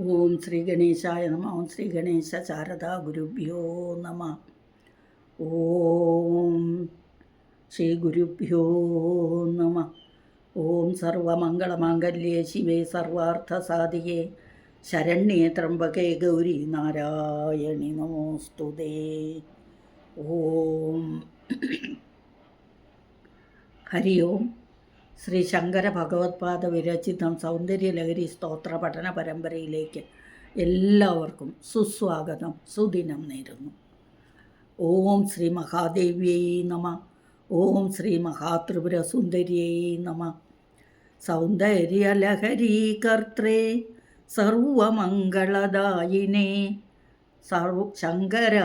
ഓം ശ്രീ ഗണേശായ നമ. ഓം ശ്രീ ഗണേശ ശാരദാ ഗുരുഭ്യോ നമ. ഓം ശ്രീ ഗുരുഭ്യോ നമ. ഓം സർവമംഗളമാംഗല്യേ ശിവേ സർവാർത്ഥസാധികേ. ശരണ്യേ ത്രംബകേ ഗൗരി നാരായണി നമോസ്തുതേ. ഓം. ഹരി ഓം. ശ്രീ ശങ്കര ഭഗവത്പാദ വിരചിതം സൗന്ദര്യലഹരി സ്തോത്ര പഠന പരമ്പരയിലേക്ക് എല്ലാവർക്കും സുസ്വാഗതം. സുദിനം നേരുന്നു. ഓം ശ്രീ മഹാദേവ്യൈ നമ. ഓം ശ്രീ മഹാത്രിപുര സുന്ദര്യൈ നമ. സൗന്ദര്യലഹരീ കർത്രേ സർവമംഗളദായിനേ. സർവ ശങ്കരാചാര്യവര്യായ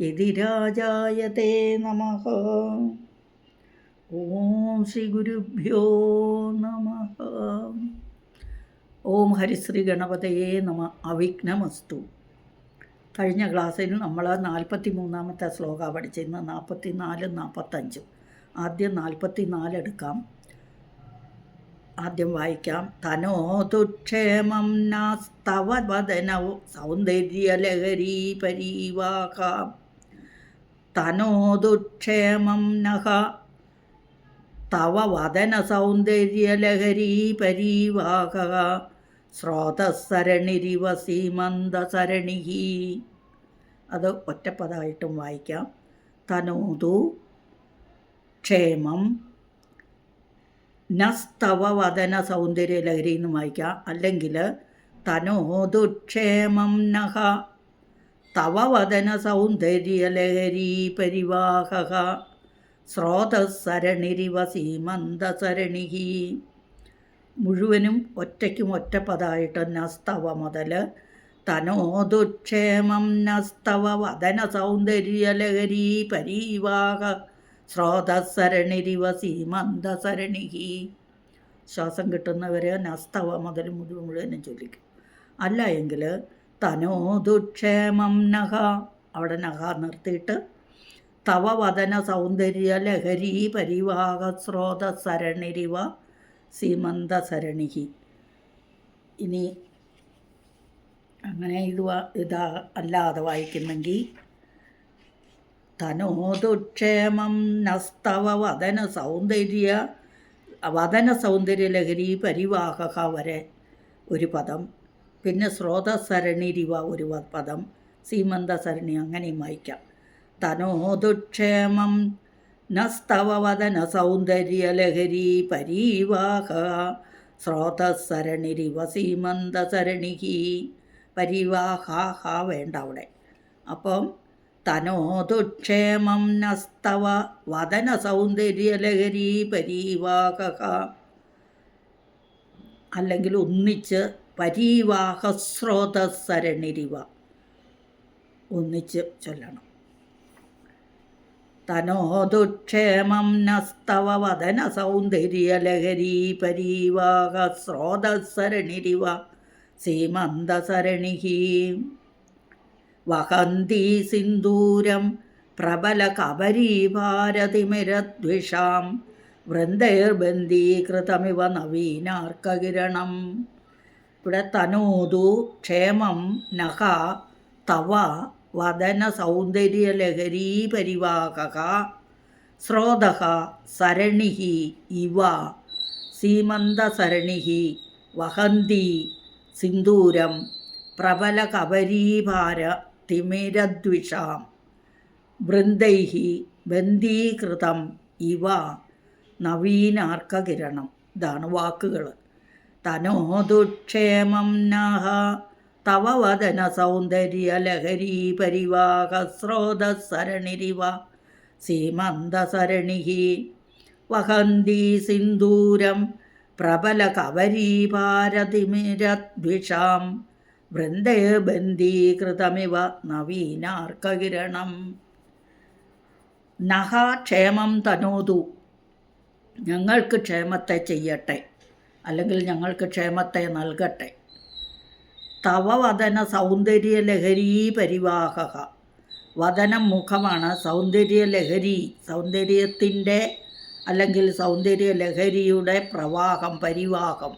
യതിരാജായ തേ നമഃ. ഓം ശ്രീ ഗുരുഭ്യോ നമ. ഓം ഹരിശ്രീ ഗണപതയെ നമ. അവിഘ്നമസ്തു. കഴിഞ്ഞ ക്ലാസ്സിൽ നമ്മൾ നാൽപ്പത്തി മൂന്നാമത്തെ ശ്ലോക പഠിച്ചിരുന്ന നാൽപ്പത്തി നാലും നാൽപ്പത്തഞ്ചും. ആദ്യം നാൽപ്പത്തി നാല് എടുക്കാം. ആദ്യം വായിക്കാം. തനോതുക്ഷേമം നാസ്തവ വദനവും സൗന്ദര്യലഹരി പരീവാഹ തനോതുക്ഷേമം നഹ തവ വദന സൗന്ദര്യലഹരി പരീവാഹ. സ്രോതസ്സരണിരിവ സീമന്തസരണി അത് ഒറ്റപ്പദമായിട്ടും വായിക്കാം. തനൂതു ക്ഷേമം നസ്തവ വദന സൗന്ദര്യലഹരി എന്ന് വായിക്കാം. അല്ലെങ്കിൽ തനോതു ക്ഷേമം നഹ തവ വദന സൗന്ദര്യലഹരി പരിവാഹ. സ്രോതസ്സരണിരിവ സീമന്തസരണി മുഴുവനും ഒറ്റയ്ക്കും ഒറ്റപ്പതായിട്ട് നസ്തവ മുതൽ തനോദുക്ഷേമം നസ്തവ വദന സൗന്ദര്യലഹരി പരീവാഹ സ്രോതസ്സരണിരിവ സീമന്തസരണി ശ്വാസം കിട്ടുന്നവരെ നസ്തവ മുതൽ മുഴുവനും ചൊല്ലിക്കും. അല്ല എങ്കിൽ തനോദുക്ഷേമം നഹ. അവിടെ നഹ നിർത്തിയിട്ട് തവ വദന സൗന്ദര്യ ലഹരി പരിവാഹ സീമന്ത സരണിഹി ഇനി അങ്ങനെ ഇത് ഇതാ അല്ലാതെ വായിക്കുന്നെങ്കിൽ തനോദുക്ഷേമം നസ്തവ വദന സൗന്ദര്യ വദന സൗന്ദര്യ ലഹരി പരിവാഹക വരെ ഒരു പദം. പിന്നെ സ്രോതസരണിരിവ ഒരു പദം. സീമന്ത സരണി അങ്ങനെയും വായിക്കാം. തനോതുക്ഷേമം നസ്തവ വദന സൗന്ദര്യലഹരി പരീവാഹ സ്രോതസ്സരണിരിവ സീമന്തസരണി പരിവാഹ വേണ്ട അവിടെ. അപ്പം തനോതുക്ഷേമം നസ്തവ വദന സൗന്ദര്യലഹരി പരീവാഹ അല്ലെങ്കിൽ ഒന്നിച്ച് പരീവാഹസ്രോതസ്സരണിരിവ ഒന്നിച്ച് ചൊല്ലണം. തനോതുക്ഷേമം നസ്തവ വദന സൗന്ദര്യലഹരി പരീവാഹസ്രോതസ്സരണിരിവ സീമന്തസരണിഹി. വഹന്തി സിന്ദൂരം പ്രബല കബരീഭാരതിമിരദ്വിഷാം വൃന്ദൈർബന്ധീകൃതമിവ നവീനാർക്കകിരണം. ഇവിടെ തനോദു ക്ഷേമം നഹ തവ വദന സൗന്ദര്യലഹരീ പരിവാഹക സ്രോത സരണി ഇവ സീമന്തസരണി വഹന്തി സിന്ദൂരം പ്രബല കബരീഭാര തിമിരദ്വിഷാം വൃന്ദൈ ബന്ധീകൃതം ഇവ നവീനാർക്കകിരണം. ഇതാണ് വാക്കുകൾ തനോദുക്ഷേമം നഹ. തവ വദന സൗന്ദര്യ ലഹരി പരിവാഹ സ്രോതസരണിരിവ സീമന്തസരണി വഹന്തി സിന്ദൂരം പ്രബല കവരീപാരതിമിരദ്വിഷാം വൃന്ദേ ബന്ധീകൃതമിവ നവീനാർക്കകിരണം. നഹ ക്ഷേമം തനോതു. ഞങ്ങൾക്ക് ക്ഷേമത്തെ ചെയ്യട്ടെ. അല്ലെങ്കിൽ ഞങ്ങൾക്ക് ക്ഷേമത്തെ നൽകട്ടെ. തവ വദന സൗന്ദര്യ ലഹരി പരിവാഹ വദനം മുഖമാണ് സൗന്ദര്യ ലഹരി. സൗന്ദര്യത്തിന്റെ അല്ലെങ്കിൽ സൗന്ദര്യ ലഹരിയുടെ പ്രവാഹം പരിവാഹം.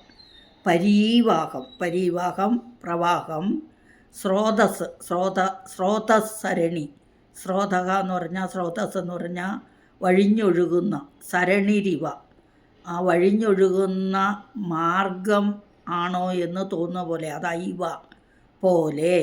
പരീവാഹം പരീവാഹം പ്രവാഹം. സ്രോതസ് സ്രോത സ്രോതസ് സരണി സ്രോതക എന്ന് പറഞ്ഞാൽ സ്രോതസ് എന്ന് പറഞ്ഞാൽ വഴിഞ്ഞൊഴുകുന്ന സരണിരിവ. ആ വഴിഞ്ഞൊഴുകുന്ന മാർഗം ആണോ എന്ന് തോന്നുന്ന പോലെ അതൈവ പോലെ.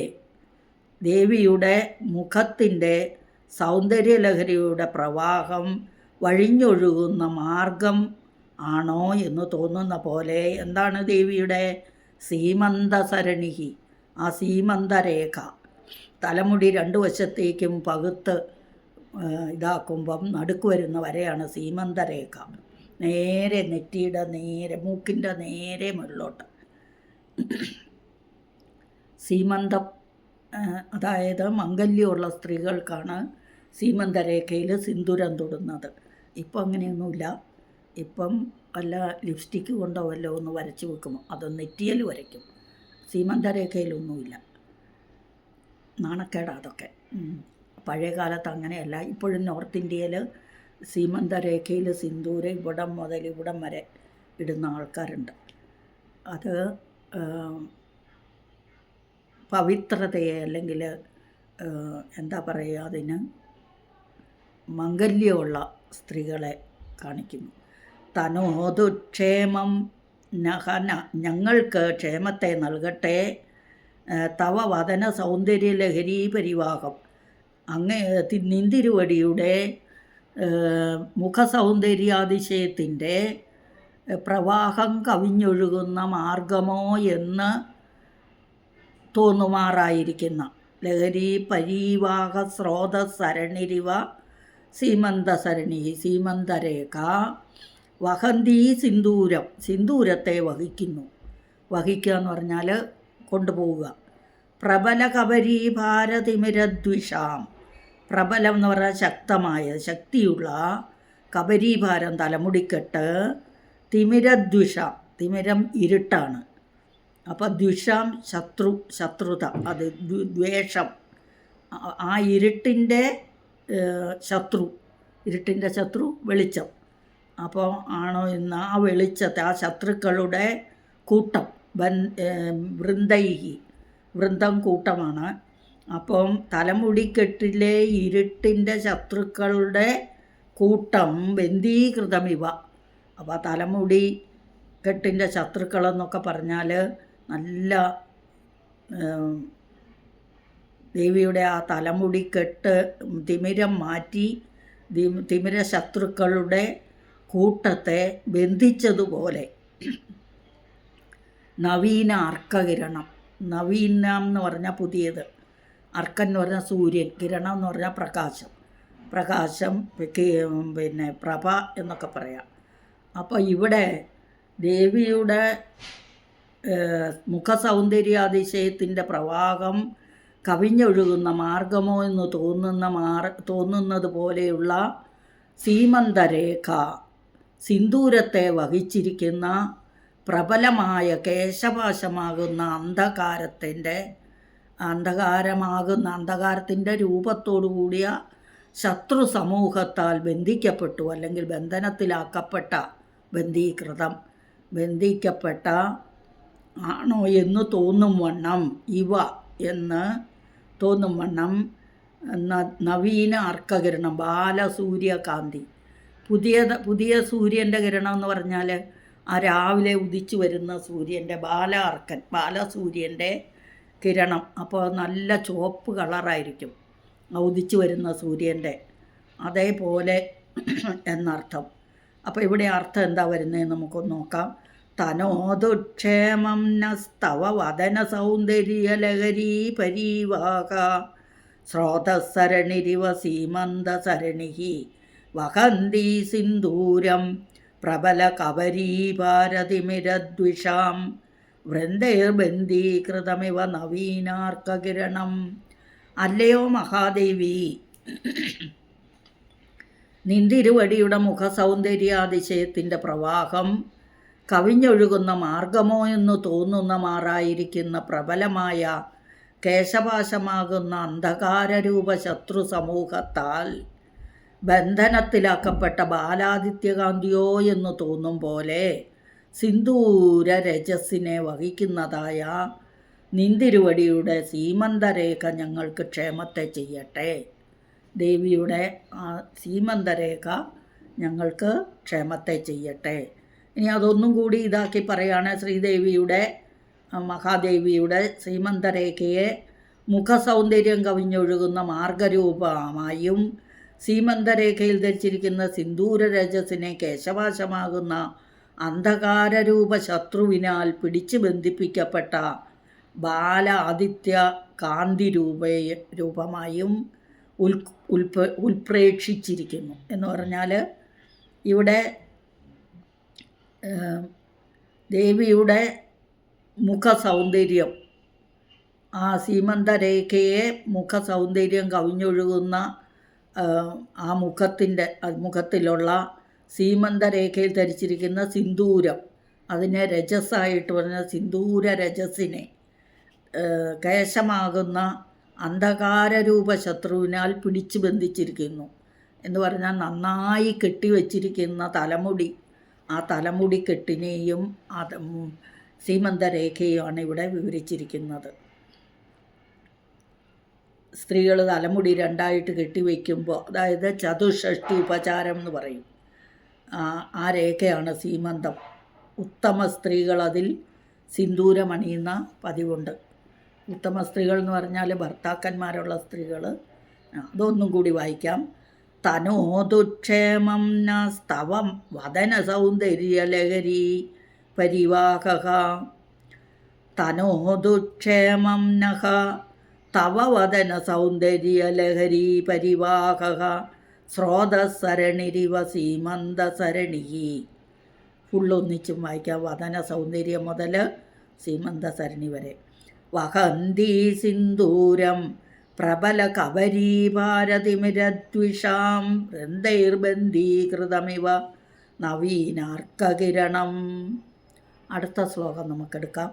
ദേവിയുടെ മുഖത്തിന്റെ സൗന്ദര്യലഹരിയുടെ പ്രവാഹം വഴിഞ്ഞൊഴുകുന്ന മാർഗം ആണോ എന്ന് തോന്നുന്ന പോലെ. എന്താണ് ദേവിയുടെ സീമന്തസരണിഹി? ആ സീമന്തരേഖ തലമുടി രണ്ടു വശത്തേക്കും പകുത്ത് ഇതാക്കുമ്പം നടുക്ക് വരുന്ന വരെയാണ് സീമന്തരേഖ. നേരെ നെറ്റിയുടെ നേരെ മൂക്കിന്റെ നേരെ മുകളിലോട്ട്. സീമന്തം അതായത് മംഗല്യമുള്ള സ്ത്രീകൾക്കാണ് സീമന്തരേഖയിൽ സിന്ദൂരം തൊടുന്നത്. ഇപ്പം അങ്ങനെയൊന്നുമില്ല. ഇപ്പം വല്ല ലിപ്സ്റ്റിക്ക് കൊണ്ടോ വല്ലോ ഒന്ന് വരച്ച് വെക്കും. അത് നെറ്റിയൽ വരയ്ക്കും. സീമന്തരേഖയിലൊന്നുമില്ല. നാണക്കേടാ അതൊക്കെ. പഴയ കാലത്ത് അങ്ങനെയല്ല. ഇപ്പോഴും നോർത്ത് ഇന്ത്യയിൽ സീമന്തരേഖയിൽ സിന്ദൂരം ഇവിടം മുതൽ ഇവിടം വരെ ഇടുന്ന ആൾക്കാരുണ്ട്. അത് പവിത്രതയെ അല്ലെങ്കിൽ എന്താ പറയുക അതിന് മംഗല്യമുള്ള സ്ത്രീകളെ കാണിക്കുന്നു. തനോതുക്ഷേമം നഹന ഞങ്ങൾക്ക് ക്ഷേമത്തെ നൽകട്ടെ തവ വദന സൗന്ദര്യ ലഹരി പരിവാഹം. അങ്ങേ നിന്തിരുവടിയുടെ മുഖസൗന്ദര്യാതിശയത്തിന്റെ പ്രവാഹം കവിഞ്ഞൊഴുകുന്ന മാർഗമോ എന്ന് തോന്നുമാറായിരിക്കുന്ന ലഹരി പരീവാഹ സ്രോതസ്സരണിരിവ സീമന്തസരണി സീമന്തരേഖ വഹന്തി സിന്ദൂരം സിന്ദൂരത്തെ വഹിക്കുന്നു. വഹിക്കുക എന്ന് പറഞ്ഞാൽ കൊണ്ടുപോവുക. പ്രബല കബരി ഭാരതിമിരദ്വിഷാം. പ്രബലം എന്ന് പറഞ്ഞാൽ ശക്തമായ ശക്തിയുള്ള കബരീഭാരം തലമുടിക്കെട്ട് തിമിരദ്വിഷ തിമിരം ഇരുട്ടാണ്. അപ്പോൾ ദ്വിഷാം ശത്രു ശത്രുത അത് ദ്വേഷം. ആ- ആ ഇരുട്ടിന്റെ ശത്രു ഇരുട്ടിന്റെ ശത്രു വെളിച്ചം. അപ്പോൾ ആണോ ഇന്ന് ആ വെളിച്ചത്തെ ആ ശത്രുക്കളുടെ കൂട്ടം ബൻ വൃന്ദൈഹി വൃന്ദം കൂട്ടമാണ്. അപ്പം തലമുടിക്കെട്ടിലെ ഇരുട്ടിന്റെ ശത്രുക്കളുടെ കൂട്ടം ബന്ധീകൃതമിവ. അപ്പോൾ തലമുടി കെട്ടിന്റെ ശത്രുക്കളെന്നൊക്കെ പറഞ്ഞാൽ നല്ല ദേവിയുടെ ആ തലമുടി കെട്ട് തിമിരം മാറ്റി തിമിര ശത്രുക്കളുടെ കൂട്ടത്തെ ബന്ധിച്ചതുപോലെ നവീന അർക്കകിരണം. നവീനം എന്ന് പറഞ്ഞാൽ പുതിയത്. അർക്കൻ എന്ന് പറഞ്ഞാൽ സൂര്യൻ കിരണം എന്ന് പറഞ്ഞാൽ പ്രകാശം. പ്രകാശം പിന്നെ പ്രഭ എന്നൊക്കെ പറയാം. അപ്പോൾ ഇവിടെ ദേവിയുടെ മുഖ മുഖസൗന്ദര്യാതിശയത്തിന്റെ പ്രവാഹം കവിഞ്ഞൊഴുകുന്ന മാർഗമോ എന്ന് തോന്നുന്ന മാർ തോന്നുന്നത് പോലെയുള്ള സീമന്തരേഖ സിന്ദൂരത്തെ വഹിച്ചിരിക്കുന്ന പ്രബലമായ കേശപാശമാകുന്ന അന്ധകാരത്തിന്റെ അന്ധകാരമാകുന്ന അന്ധകാരത്തിന്റെ രൂപത്തോടു കൂടിയ ശത്രു സമൂഹത്താൽ ബന്ധിക്കപ്പെട്ടു അല്ലെങ്കിൽ ബന്ധനത്തിലാക്കപ്പെട്ട ബന്ധീകൃതം. ബന്ധിക്കപ്പെട്ട ആണോ എന്ന് തോന്നും വണ്ണം ഇവ എന്ന് തോന്നും വണ്ണം നവീന അർക്കകിരണം ബാലസൂര്യകാന്തി. പുതിയ പുതിയ സൂര്യന്റെ കിരണം എന്ന് പറഞ്ഞാൽ ആ രാവിലെ ഉദിച്ചു വരുന്ന സൂര്യന്റെ ബാല അർക്കൻ ബാലസൂര്യന്റെ കിരണം. അപ്പോൾ നല്ല ചുവപ്പ് കളറായിരിക്കും ഉദിച്ചു വരുന്ന സൂര്യന്റെ അതേപോലെ എന്നർത്ഥം. അപ്പോൾ ഇവിടെ അർത്ഥം എന്താ വരുന്നത് നമുക്കൊന്ന് നോക്കാം. തനോദുക്ഷേമം നസ്തവ വദന സൗന്ദര്യലഹരീ പരീവാക സ്രോതസരണിരിവ സീമന്തസരണി വഹന്തി സിന്ദൂരം പ്രബല കവരീ ഭാരതിമിരദ്വിഷാം. വൃന്ദൈർബന്ധീകൃതമിവ നവീനാർക്കകിരണം. അല്ലയോ മഹാദേവി നിന്തിരുവടിയുടെ മുഖസൗന്ദര്യാതിശയത്തിന്റെ പ്രവാഹം കവിഞ്ഞൊഴുകുന്ന മാർഗമോ എന്ന് തോന്നുന്ന മാറായിരിക്കുന്ന പ്രബലമായ കേശപാശമാകുന്ന അന്ധകാരരൂപ ശത്രു സമൂഹത്താൽ ബന്ധനത്തിലാക്കപ്പെട്ട ബാലാദിത്യകാന്തിയോ എന്ന് തോന്നും പോലെ സിന്ദൂര രജസിനെ വഹിക്കുന്നതായ നിന്തിരുവടിയുടെ സീമന്തരേഖ ഞങ്ങൾക്ക് ക്ഷേമത്തെ ചെയ്യട്ടെ. ദേവിയുടെ ആ സീമന്തരേഖ ഞങ്ങൾക്ക് ക്ഷേമത്തെ ചെയ്യട്ടെ. ഇനി അതൊന്നും കൂടി ഇതാക്കി പറയാണ് ശ്രീദേവിയുടെ മഹാദേവിയുടെ സീമന്തരേഖയെ മുഖസൗന്ദര്യം കവിഞ്ഞൊഴുകുന്ന മാർഗരൂപമായും സീമന്തരേഖയിൽ ധരിച്ചിരിക്കുന്ന സിന്ദൂര രജസിനെ കേശവാശമാകുന്ന അന്ധകാരരൂപ ശത്രുവിനാൽ പിടിച്ചു ബന്ധിപ്പിക്കപ്പെട്ട ബാല ആദിത്യ കാന്തി രൂപ രൂപമായും ഉൽ ഉൽപ ഉൽപ്രേക്ഷിച്ചിരിക്കുന്നു. എന്ന് പറഞ്ഞാൽ ഇവിടെ ദേവിയുടെ മുഖസൗന്ദര്യം ആ സീമന്തരേഖയെ മുഖസൗന്ദര്യം കവിഞ്ഞൊഴുകുന്ന ആ, മുഖത്തിന്റെ മുഖത്തിലുള്ള സീമന്തരേഖയിൽ ധരിച്ചിരിക്കുന്ന സിന്ദൂരം അതിനെ രജസ്സായിട്ട് പറഞ്ഞ സിന്ദൂര രജസിനെ കേശമാകുന്ന അന്ധകാരരൂപ ശത്രുവിനാൽ പിടിച്ചു ബന്ധിച്ചിരിക്കുന്നു എന്ന് പറഞ്ഞാൽ നന്നായി കെട്ടിവെച്ചിരിക്കുന്ന തലമുടി. ആ തലമുടി കെട്ടിനെയും അത് സീമന്തരേഖയുമാണ് ഇവിടെ വിവരിച്ചിരിക്കുന്നത്. സ്ത്രീകൾ തലമുടി രണ്ടായിട്ട് കെട്ടിവെക്കുമ്പോൾ അതായത് ചതുഷ്ഠി ഉപചാരം എന്ന് പറയും. ആ രേഖയാണ് സീമന്തം. ഉത്തമ സ്ത്രീകൾ അതിൽ സിന്ദൂരമണിയുന്ന പതിവുണ്ട്. ഉത്തമ സ്ത്രീകൾ എന്ന് പറഞ്ഞാൽ ഭർത്താക്കന്മാരുള്ള സ്ത്രീകൾ അതൊന്നും കൂടി വായിക്കാം. തനോതുക്ഷേമം ന സ്തവം വദന സൗന്ദര്യലഹരി പരിവാഹ തനോതുക്ഷേമം നഹ തവ വദന സൗന്ദര്യലഹരി പരിവാഹ സ്രോതസരണിരിവ സീമന്തസരണി. ഫുള്ളൊന്നിച്ചും വായിക്കാം. വദന സൗന്ദര്യം മുതൽ സീമന്തസരണി വരെ. വഹന്തി സിന്ദൂരം പ്രബല കവരീ ഭാരതിമിരദ്വിഷാം വൃന്ദൈർബന്ധീകൃതമിവ നവീനാർക്കകിരണം. അടുത്ത ശ്ലോകം നമുക്കെടുക്കാം.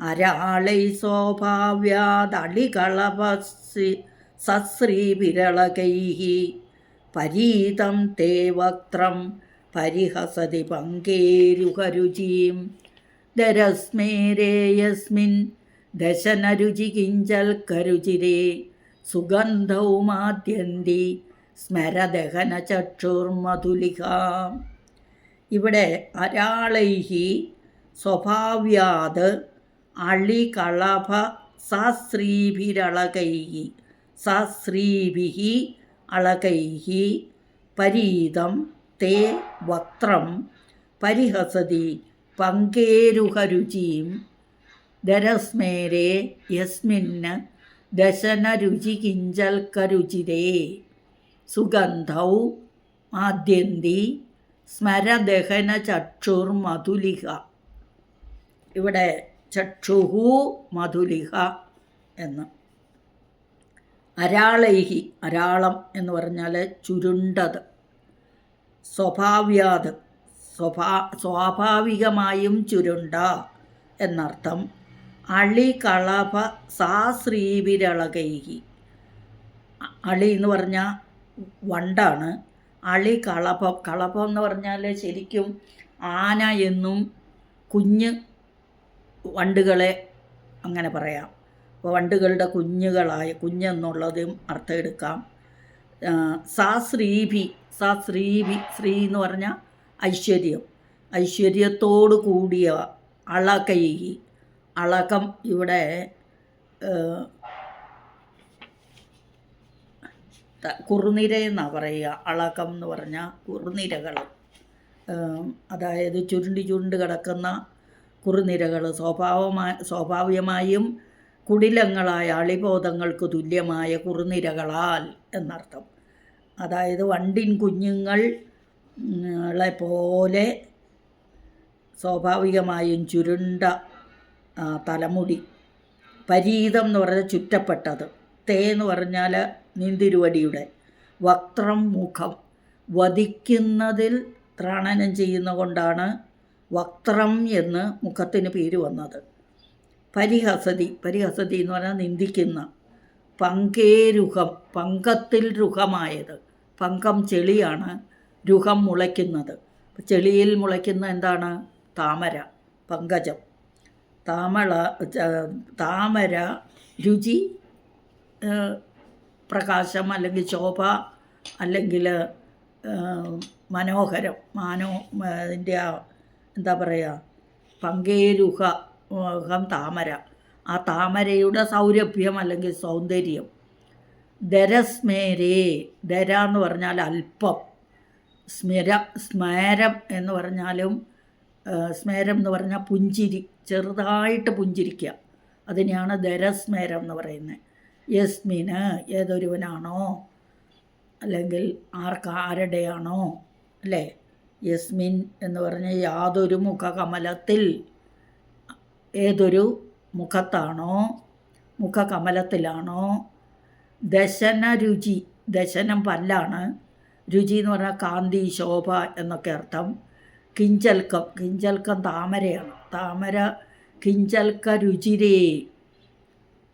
അരാളൈ സ്വഭാവ്യാദളികളപസി സശ്രീവിരളകൈ പരീതം തേ വക്ത്രം പരിഹസതി പങ്കേരുഹരുചീം. ദരസ്മേരേയസ്മിൻ ദശനരുചി കിഞ്ചൽ കരുചിരേ സുഗന്ധവുമാദ്യന്തി സ്മരദഹന ചക്ഷുർമധുലിക ഇവിടെ അരാളൈഹി സ്വഭാവ്യാത് അളികളഭ സാസ്ത്രീഭിരളകൈः സാസ്ത്രീഭിः അളകൈഹി പരീതം തേ വക്ത്രം പരിഹസതി പങ്കേരുഹരുചിം. ദരസ്മേരേ യസ്മിന് ദശനരുചികിഞ്ചൽക്കരുചിരേ സുഗന്ധൗ ആദ്യന്തി സ്മരദഹന ചക്ഷുർമധുലിക ഇവിടെ ചക്ഷുഹു മധുലിഹ എന്ന്. അരാളൈഹി അരാളം എന്ന് പറഞ്ഞാൽ ചുരുണ്ടത്. സ്വഭാവ്യാത് സ്വഭാ സ്വാഭാവികമായും ചുരുണ്ട എന്നർത്ഥം. അളി കളഭ സാശ്രീവിരളകൈഹി അളി എന്ന് പറഞ്ഞാൽ വണ്ടാണ്. അളി കളഭം കളഭം എന്ന് പറഞ്ഞാൽ ശരിക്കും ആന എന്നും കുഞ്ഞ് വണ്ടുകളെ അങ്ങനെ പറയാം. അപ്പോൾ വണ്ടുകളുടെ കുഞ്ഞുകളായ കുഞ്ഞെന്നുള്ളതും അർത്ഥം എടുക്കാം. സാ ശ്രീഭി സാ ശ്രീ എന്ന് പറഞ്ഞാൽ ഐശ്വര്യം. ഐശ്വര്യത്തോടു കൂടിയ അളകൈ അളകം ഇവിടെ കുറുനിര എന്നാണ് പറയുക. അളകം എന്ന് പറഞ്ഞാൽ കുറുനിരകൾ. അതായത് ചുരുണ്ടി ചുരുണ്ട് കിടക്കുന്ന കുറുനിരകൾ. സ്വാഭാവമായ സ്വാഭാവികമായും കുടിലങ്ങളായ അളിബോധങ്ങൾക്ക് തുല്യമായ കുറുനിരകളാൽ എന്നർത്ഥം. അതായത് വണ്ടിൻ കുഞ്ഞുങ്ങൾ ഉം, പോലെ സ്വാഭാവികമായും ചുരുണ്ട തലമുടി. പരീതം എന്ന് പറഞ്ഞാൽ ചുറ്റപ്പെട്ടത്. തേ എന്ന് പറഞ്ഞാൽ നീന്തിരുവടിയുടെ. വക്രം മുഖം. വധിക്കുന്നതിൽ ത്രാണനം ചെയ്യുന്ന കൊണ്ടാണ് വക്രം എന്ന് മുഖത്തിന് പേര് വന്നത്. പരിഹസതി. പരിഹസതി എന്ന് പറഞ്ഞാൽ നിന്ദിക്കുന്ന. പങ്കേരുഹം. പങ്കത്തിൽ രുഹമായത്. പങ്കം ചെളിയാണ്. രുഹം മുളയ്ക്കുന്നത്. ചെളിയിൽ മുളയ്ക്കുന്ന എന്താണ്? താമര. പങ്കജം. താമള താമര രുചി പ്രകാശം അല്ലെങ്കിൽ ശോഭ അല്ലെങ്കിൽ മനോഹരം മാനോ അതിന്റെ ആ എന്താ പറയുക പങ്കേരുഹ താമര. ആ താമരയുടെ സൗരഭ്യം അല്ലെങ്കിൽ സൗന്ദര്യം. ദരസ്മേരേ ദര എന്ന് പറഞ്ഞാൽ അല്പം. സ്മര സ്മേരം എന്ന് പറഞ്ഞാലും സ്മേരം എന്ന് പറഞ്ഞാൽ പുഞ്ചിരി. ചെറുതായിട്ട് പുഞ്ചിരിക്കുക. അതിനെയാണ് ദരസ്മേരം എന്ന് പറയുന്നത്. യസ്മിന് ഏതൊരുവനാണോ? അല്ലെങ്കിൽ ആർക്ക് ആരുടെയാണോ? അല്ലേ? യസ്മിൻ എന്ന് പറഞ്ഞ യാതൊരു മുഖകമലത്തിൽ ഏതൊരു മുഖത്താണോ? മുഖകമലത്തിലാണോ? ദശന രുചി ദശനം പല്ലാണ്. രുചി എന്ന് പറഞ്ഞാൽ കാന്തി ശോഭ എന്നൊക്കെ അർത്ഥം. കിഞ്ചൽക്കം കിഞ്ചൽക്കം താമരയാണ്. താമര കിഞ്ചൽക്ക രുചിരേ.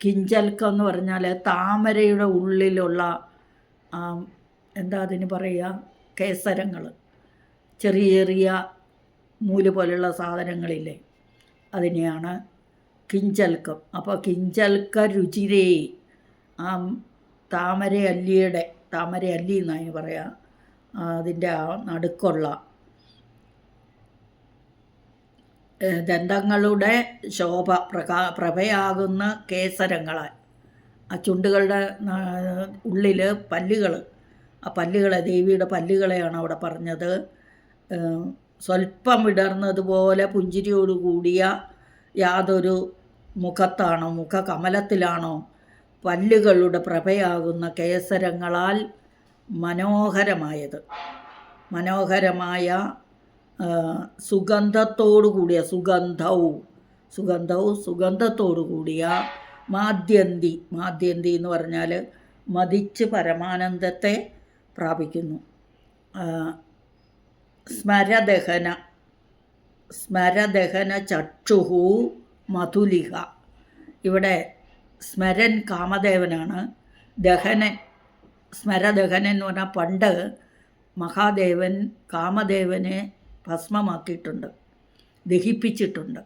കിഞ്ചൽക്ക എന്ന് പറഞ്ഞാൽ താമരയുടെ ഉള്ളിലുള്ള എന്താ അതിന് പറയുക കേസരങ്ങൾ ചെറിയ ചെറിയ നൂൽ പോലുള്ള സാധനങ്ങളില്ലേ അതിനെയാണ് കിഞ്ചൽക്കം. അപ്പോൾ കിഞ്ചൽക്ക രുചിരേ. ആ താമര അല്ലിയുടെ താമര അല്ലി എന്നാണ് പറയാം അതിന്റെ ആ നടുക്കുള്ള ദന്തങ്ങളുടെ ശോഭ പ്രകാ പ്രഭയാകുന്ന കേസരങ്ങളാൽ. ആ ചുണ്ടുകളുടെ ഉള്ളിൽ പല്ലുകൾ ആ പല്ലുകളെ ദേവിയുടെ പല്ലുകളെയാണ് അവിടെ പറഞ്ഞത്. സ്വല്പം വിടർന്നതുപോലെ പുഞ്ചിരിയോട് കൂടിയ യാതൊരു മുഖത്താണോ മുഖകമലത്തിലാണോ പല്ലുകളുടെ പ്രഭയാകുന്ന കേസരങ്ങളാൽ മനോഹരമായത്. മനോഹരമായ സുഗന്ധത്തോടു കൂടിയ സുഗന്ധവും സുഗന്ധവും സുഗന്ധത്തോടു കൂടിയ മാദ്യന്തി. മാദ്യന്തി എന്ന് പറഞ്ഞാൽ മതിച്ച് പരമാനന്ദത്തെ പ്രാപിക്കുന്നു. സ്മരദഹന സ്മരദഹന ചക്ഷുഹു മധുലിഹ. ഇവിടെ സ്മരൻ കാമദേവനാണ്. ദഹനൻ സ്മരദഹനൻ എന്ന് പറഞ്ഞാൽ പണ്ട് മഹാദേവൻ കാമദേവനെ ഭസ്മമാക്കിയിട്ടുണ്ട്. ദഹിപ്പിച്ചിട്ടുണ്ട്.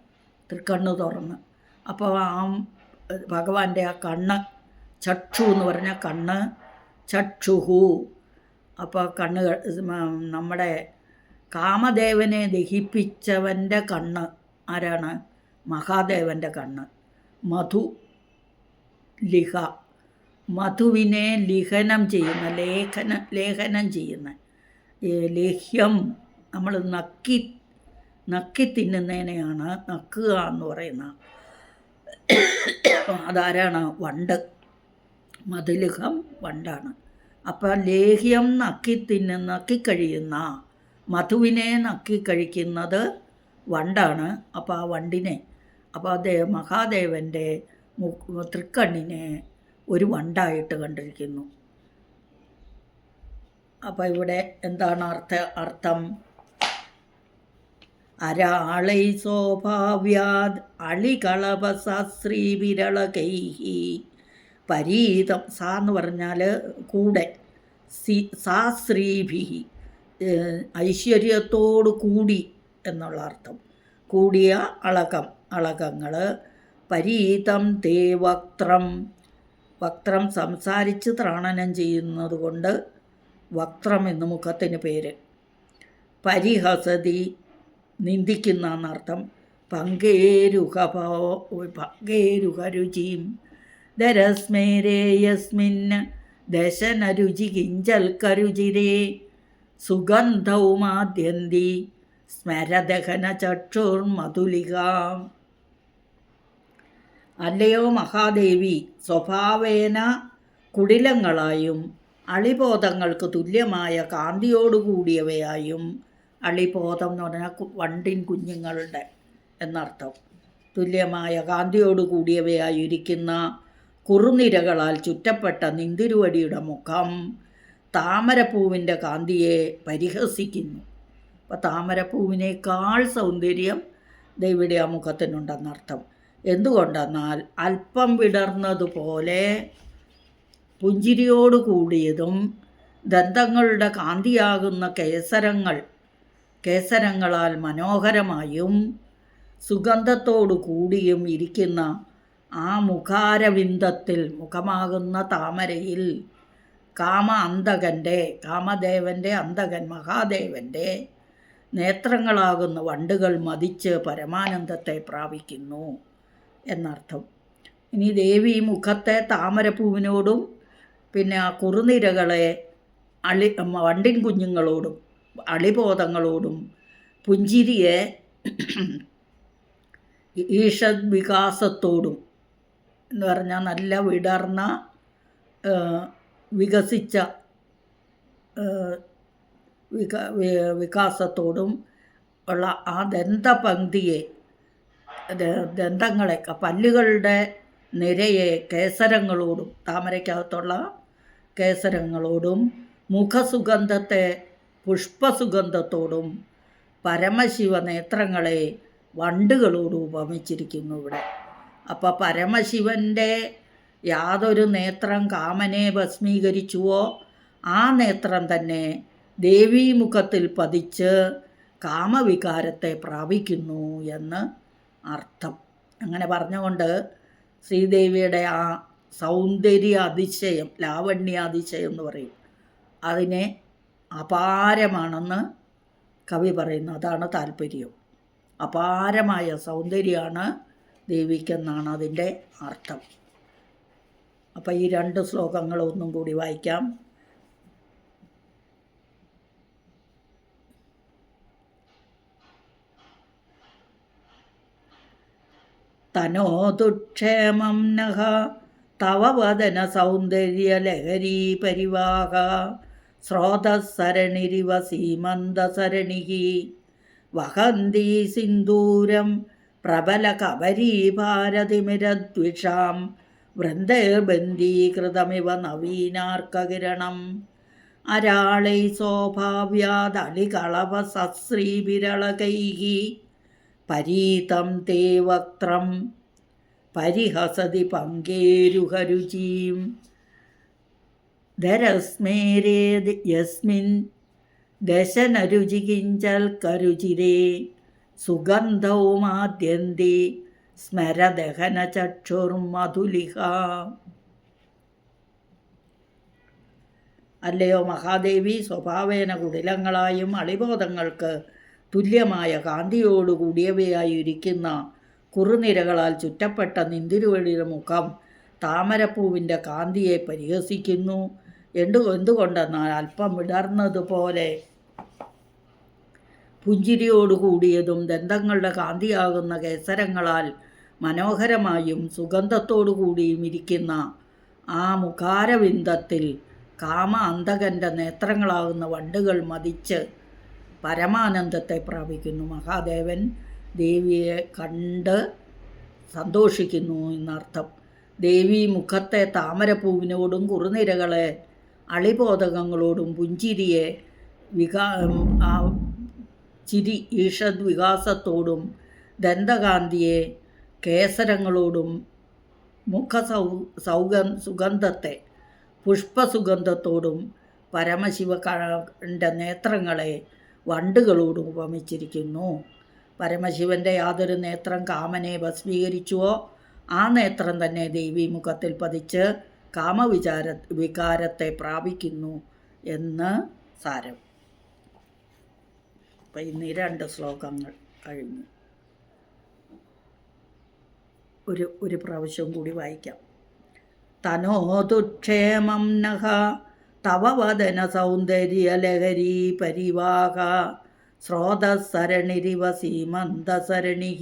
തൃക്കണ്ണ് തുറന്ന്. അപ്പോൾ ആ ഭഗവാന്റെ ആ കണ്ണ് ചക്ഷു എന്ന് പറഞ്ഞ കണ്ണ് ചക്ഷുഹു. അപ്പോൾ കണ്ണുകൾ നമ്മുടെ കാമദേവനെ ദഹിപ്പിച്ചവന്റെ കണ്ണ് ആരാണ്? മഹാദേവന്റെ കണ്ണ്. മധു ലിഹ. മധുവിനെ ലിഖനം ചെയ്യുന്ന ലേഖന ലേഖനം ചെയ്യുന്ന ലേഹ്യം നമ്മൾ നക്കി നക്കി തിന്നുന്നതിനെയാണ് നക്കുക എന്ന് പറയുന്ന. അതാരാണ്? വണ്ട്. മധുലിഹം വണ്ടാണ്. അപ്പം ലേഹ്യം നക്കി തിന്നു നക്കിക്കഴിയുന്ന മധുവിനെ നക്കി കഴിക്കുന്നത് വണ്ടാണ്. അപ്പോൾ ആ വണ്ടിനെ അപ്പോൾ അതേ മഹാദേവന്റെ തൃക്കണ്ണിനെ ഒരു വണ്ടായിട്ട് കണ്ടിരിക്കുന്നു. അപ്പോൾ ഇവിടെ എന്താണ് അർത്ഥ അർത്ഥം? അരാളൈ സ്വഭാവ്യാത് അളികളവസാശ്രീ വിരളകൈഹി പരീതം സാ എന്ന് പറഞ്ഞാൽ കൂടെ സി സാശ്രീഭിഹി. ഐശ്വര്യത്തോടു കൂടി എന്നുള്ള അർത്ഥം. കൂടിയ അളകം അളകങ്ങൾ പരീതം തേ വക്ത്രം വക്ത്രം സംസാരിച്ച് ത്രാണനം ചെയ്യുന്നത് കൊണ്ട് വക്ത്രം എന്ന് മുഖത്തിന് പേര്. പരിഹസതി നിന്ദിക്കുന്ന എന്നർത്ഥം പങ്കേരുക പങ്കേരുക രുചിയും ദരസ്മേരേയസ്മിൻ ദശനരുചി കിഞ്ചൽക്കരുചിരേ സുഗന്ധവുമാദ്യന്തി സ്മരദഹന ചക്ഷുർമധുലികാം അല്ലയോ മഹാദേവി സ്വഭാവേന കുടിലങ്ങളായും അളിബോധങ്ങൾക്ക് തുല്യമായ കാന്തിയോടുകൂടിയവയായും അളിബോധം എന്ന് പറഞ്ഞാൽ വണ്ടിൻ കുഞ്ഞുങ്ങളുടെ എന്നർത്ഥം. തുല്യമായ കാന്തിയോട് കൂടിയവയായിരിക്കുന്ന കുറുനിരകളാൽ ചുറ്റപ്പെട്ട നിന്തിരുവടിയുടെ മുഖം താമരപ്പൂവിന്റെ കാന്തിയെ പരിഹസിക്കുന്നു. അപ്പോൾ താമരപ്പൂവിനേക്കാൾ സൗന്ദര്യം ദൈവിയുടെ ആ മുഖത്തിനുണ്ടെന്നർത്ഥം. എന്തുകൊണ്ടെന്നാൽ അല്പം വിടർന്നതുപോലെ പുഞ്ചിരിയോട് കൂടിയതും ദന്തങ്ങളുടെ കാന്തിയാകുന്ന കേസരങ്ങൾ കേസരങ്ങളാൽ മനോഹരമായും സുഗന്ധത്തോടു കൂടിയും ഇരിക്കുന്ന ആ മുഖാരവിന്ദത്തിൽ മുഖമാകുന്ന താമരയിൽ കാമ അന്തകന്റെ കാമദേവന്റെ അന്തകൻ മഹാദേവന്റെ നേത്രങ്ങളാകുന്ന വണ്ടുകൾ മതിച്ച് പരമാനന്ദത്തെ പ്രാപിക്കുന്നു എന്നർത്ഥം. ഇനി ദേവി മുഖത്തെ താമരപ്പൂവിനോടും പിന്നെ ആ കുറുനിരകളെ അളി വണ്ടിൻ കുഞ്ഞുങ്ങളോടും അളിബോധങ്ങളോടും പുഞ്ചിരിയെ ഈഷദ് വികാസത്തോടും എന്ന് പറഞ്ഞാൽ നല്ല വിടർന്ന വികസിച്ച വിക വികാസത്തോടും ഉള്ള ആ ദന്തപങ്ക്തിയെ ദന്തങ്ങളെ പല്ലുകളുടെ നിരയെ കേസരങ്ങളോടും താമരയ്ക്കകത്തുള്ള കേസരങ്ങളോടും മുഖസുഗന്ധത്തെ പുഷ്പസുഗന്ധത്തോടും പരമശിവ നേത്രങ്ങളെ വണ്ടുകളോടും ഉപമിച്ചിരിക്കുന്നു ഇവിടെ. അപ്പോൾ പരമശിവന്റെ യാതൊരു നേത്രം കാമനെ ഭസ്മീകരിച്ചുവോ ആ നേത്രം തന്നെ ദേവീമുഖത്തിൽ പതിച്ച് കാമവികാരത്തെ പ്രാപിക്കുന്നു എന്ന് അർത്ഥം. അങ്ങനെ പറഞ്ഞുകൊണ്ട് ശ്രീദേവിയുടെ ആ സൗന്ദര്യ അതിശയം ലാവണ്യ അതിശയം എന്ന് പറയും. അതിനെ അപാരമാണെന്ന് കവി പറയുന്നു. അതാണ് താല്പര്യം. അപാരമായ സൗന്ദര്യമാണ് ദേവിക്കെന്നാണ് അതിന്റെ അർത്ഥം. അപ്പം ഈ രണ്ട് ശ്ലോകങ്ങൾ ഒന്നും കൂടി വായിക്കാം. തനോതുക്ഷേമം നഹ തവ വദന സൗന്ദര്യ ലഹരി പരിവാഹ സ്രോതസരണിരിവ സീമന്തസരണി വഹന്തി സിന്ദൂരം പ്രബല കബരീ ഭാരതിമിരദ്വിഷാം വൃന്ദൈർബന്ധീകൃതമിവ നവീനാർക്കകിരണം. അരാളൈ സ്വഭാവ്യാദളികളവ സശ്രീവിരളകൈः പരീതം തേ വക്ത്രം പരിഹസതി പങ്കേരുഹരുചീം. ധരസ്മേരേത് യസ്മിൻ. ദശനരുചികിഞ്ചൽ കരുചിരേ. സുഗന്ധവുമാദ്യന്തി. സ്മരദഹന ചക്ഷുർമധുലിഹ അല്ലയോ മഹാദേവി സ്വഭാവേന കുടിലങ്ങളായും അളിബോധങ്ങൾക്ക് തുല്യമായ കാന്തിയോടുകൂടിയവയായിരിക്കുന്ന കുറുനിരകളാൽ ചുറ്റപ്പെട്ട നിന്തിരുവഴിയുടെ മുഖം താമരപ്പൂവിന്റെ കാന്തിയെ പരിഹസിക്കുന്നു. എന്തു എന്തുകൊണ്ടെന്നാൽ അല്പം വിടർന്നതുപോലെ പുഞ്ചിരിയോടുകൂടിയതും ദന്തങ്ങളുടെ കാന്തിയാകുന്ന കേസരങ്ങളാൽ മനോഹരമായും സുഗന്ധത്തോടു കൂടിയും ഇരിക്കുന്ന ആ മുഖാരവിന്ദത്തിൽ കാമ അന്തകന്റെ നേത്രങ്ങളാകുന്ന വണ്ടുകൾ മതിച്ച് പരമാനന്ദത്തെ പ്രാപിക്കുന്നു. മഹാദേവൻ ദേവിയെ കണ്ട് സന്തോഷിക്കുന്നു എന്നർത്ഥം. ദേവി മുഖത്തെ താമരപ്പൂവിനോടും കുറുനിരകളെ അളിബോധകങ്ങളോടും പുഞ്ചിരിയെ വികാ ചിരി ഈഷദ് വികാസത്തോടും ദന്തകാന്തിയെ കേസരങ്ങളോടും മുഖ സൗ സൗഗ സുഗന്ധത്തെ പുഷ്പസുഗന്ധത്തോടും പരമശിവ കണ്ട നേത്രങ്ങളെ വണ്ടുകളോടും ഉപമിച്ചിരിക്കുന്നു. പരമശിവന്റെ യാതൊരു നേത്രം കാമനെ ഭസ്മീകരിച്ചുവോ ആ നേത്രം തന്നെ ദേവീമുഖത്തിൽ പതിച്ച് കാമവിചാര വികാരത്തെ പ്രാപിക്കുന്നു എന്ന് സാരം. അപ്പം ഇന്ന് രണ്ട് ശ്ലോകങ്ങൾ കഴിഞ്ഞു. ഒരു ഒരു പ്രാവശ്യം കൂടി വായിക്കാം. തനോതുക്ഷേമം നഹ തവ വദന സൗന്ദര്യ ലഹരി പരിവാഹ സ്രോതസരണിരിവ സീമന്തസരണി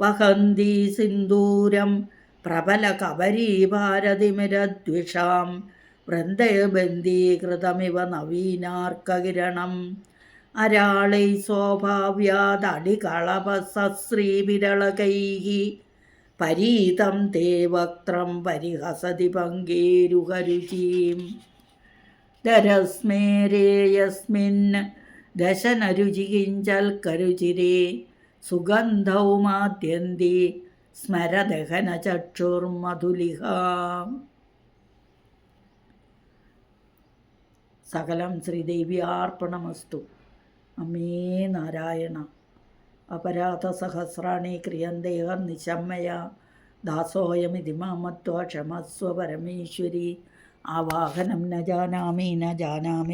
വഹന്തി സിന്ദൂരം പ്രബല കവരീഭാരതിമിരദ്വിഷാം വൃന്ദയബന്ധീകൃതമിവ നവീനാർക്കകിരണം. അരാളൈ സ്വഭാവ്യാദടികളപസശ്രീവിരളകൈः പരീതം തേ വക്ത്രം പരിഹസതി പങ്കേരുഹരുചീം. ദരസ്മേരേയസ്മിൻ ദശനരുചികിഞ്ചൽക്കരുചിരേ. സുഗന്ധൗമാദ്യന്തി സ്മരദഹന ചക്ഷുർമധുലിഹ. സകലം ശ്രീദേവി ആർപ്പണമസ്തു അമ്മേ നാരായണ അപരാധസഹസ്രാണി ക്രിയന്തേഹ നിശമ്മയ. ദാസോയമിതി മാമത്വ ക്ഷമസ്വ പരമേശ്വരി. ആവാഹനം ന ജാനാമി ന ജാനാമി.